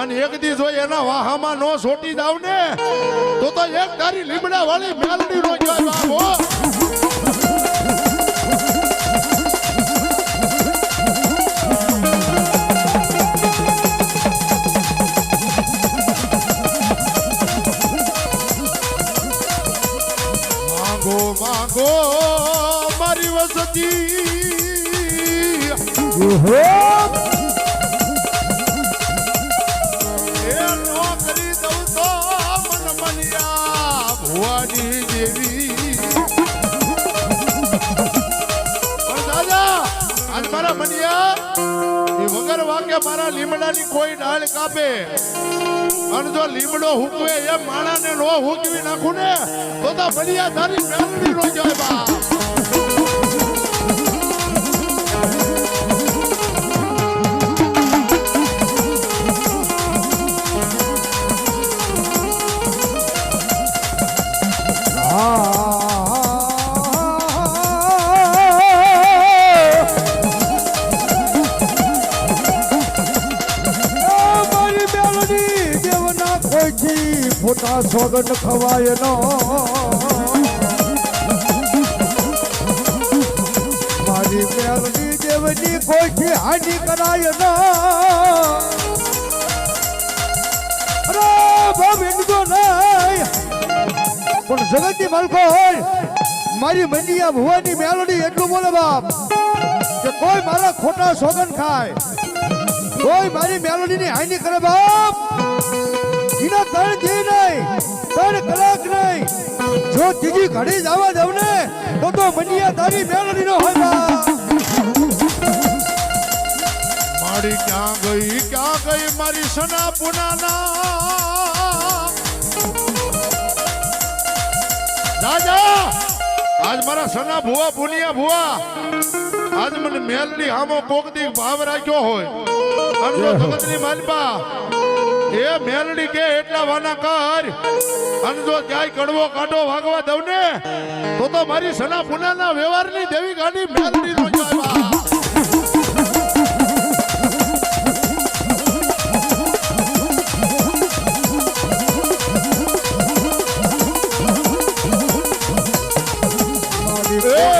અને એક દી જો એના વાહામાં નો સોટી દાવ ને, તો તો એક તારી લીમડા વાળી મેલડી નો જાય મારી વસતી. ભુવાની દેવી મારા મનિયા, એ વગર વાકે મારા લીમડાની કોઈ ડાળ કાપે. અને જો લીમડો હુકવે એ માણાને નો હુકવી નાખું ને, તો તો મનિયા તારી મેલડી નો જાય બા. ફોટા સોગંદ ખવાય નો. મારી મેલડી દેવની કોઈથી હાનિ કરાય નો. પણ જગતની માલકો હોય મારી મંડિયા ભુવાની મેલડી એટલું બોલે બાપ, કે કોઈ મારા ખોટા સોગન ખાય. કોઈ મારી મેલોડીની હાની કરે બાપ. એના ત્રણ ત્રણ કલાક નહીં. જો ત્રીજી ઘડી જવા દઉં ને તો તો મનિયા તારી મેલોડી નો હોય મારી ક્યાં ગઈ ક્યાં ગઈ મારી સના પુનાના? દાદા આજ મારા સના ભુવા પુનિયા ભુવા. આજ મને મેલડી હામો કોક દી ભાવ રાખ્યો હોય. અને જો જગતની માલપા એ મેલડી કે એટલા વાના કર અને જો ક્યાંય કડવો કાંટો વાગવા દઉં ને તો તો મારી સના પુનાના વ્યવહારની દેવી ગાડી મેલડી નો જાય Yeah.